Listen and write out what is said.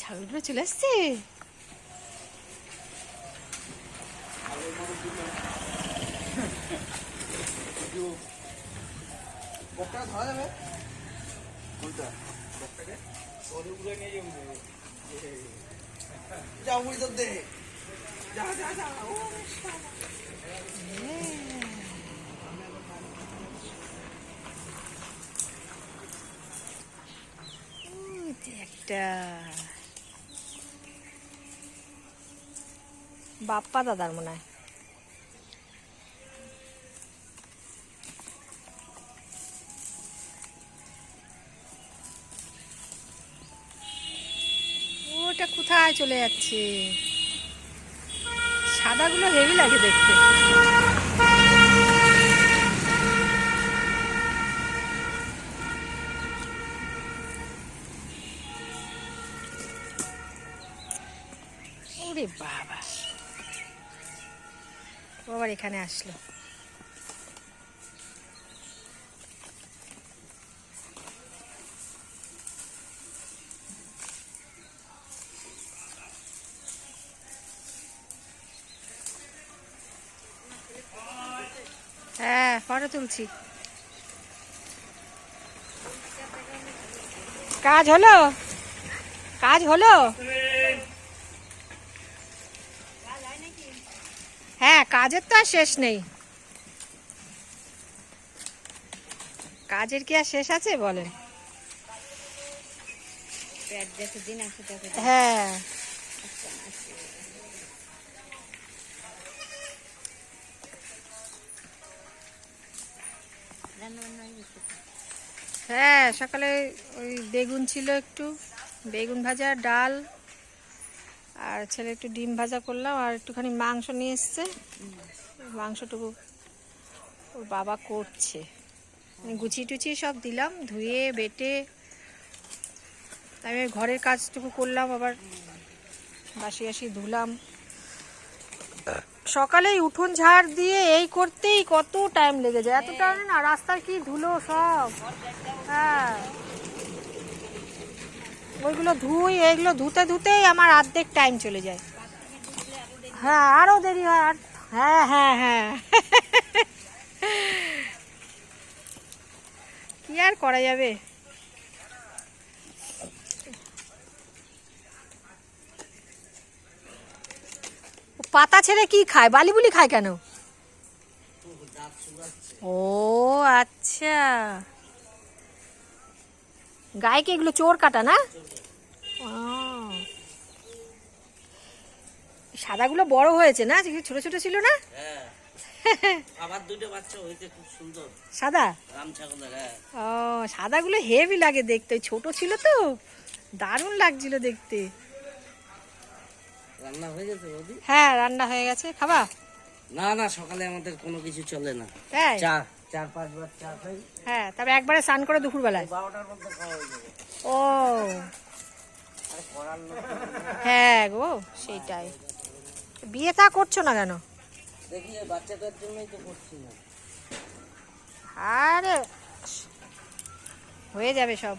ছাগলগুলো চলে আসছে? বকটা ধরা যাবে? কোনটা? বকটাকে যা উড়ি তো দে। যা যা যা। ও একটা বাপ্পা দাদার মনে হয়। ওটা কোথায় চলে যাচ্ছে? সাদাগুলো হেভি লাগে দেখতে। ওরে বাবা। আবার এখানে আসলো। হ্যাঁ ফটো তুলছি। কাজ হলো? কাজ হলো? হ্যাঁ কাজের তো আর শেষ নেই। কাজের কি আর শেষ আছে বলেন? হ্যাঁ। হ্যাঁ সকালে ওই বেগুন ছিল একটু, বেগুন ভাজা, ডাল আর ছেলে একটু ডিম ভাজা করলাম আর একটুখানি মাংস নিয়ে এসছে। মাংসটুকু ওর বাবা করছে। গুছিয়ে টুচিয়ে সব দিলাম, ধুয়ে, বেটে আমি ঘরের কাজটুকু করলাম, আবার বাসি বাসি ধুলাম। সকালেই উঠোন ঝাড় দিয়ে এই করতেই কত টাইম লেগে যায়। এত টাইম না রাস্তার কি ধুলো সব। হ্যাঁ। ওইগুলো ধুই, এইগুলো ধুতে ধুতেই আমার অর্ধেক টাইম চলে যায়। হ্যাঁ আরও দেরি হয়, আর হ্যাঁ হ্যাঁ হ্যাঁ। কি আর করা যাবে? পাতা ছেড়ে কি খায়? বালি বুলি খায় কেন? ও আচ্ছা। গায়ে কি এগুলো চোর কাটা না। সাদাগুলো বড় হয়েছে না? ছোট ছোট ছিল না? হ্যাঁ। আবার দুটো বাচ্চা হয়েছে খুব সুন্দর। সাদা? হ্যাঁ। ও সাদাগুলো হেভি লাগে দেখতে। ছোট ছিল তো। দারুণ লাগছিল দেখতে। রান্না হয়ে গেছে হ্যাঁ রান্না হয়ে গেছে। খাবা? না না সকালে আমাদের কোনো কিছু চলে না। চা। চার পাঁচবার চা খাই। হ্যাঁ তবে একবারে স্নান করে দুপুরবেলায়। বারোটার মধ্যে খাওয়া হয়ে যাবে। ও। হ্যাঁ গো সেটাই। বিয়ে তা করছ না কেন? দেখি বাচ্চাটার জন্যই তো করছি না। আরে হয়ে যাবে সব।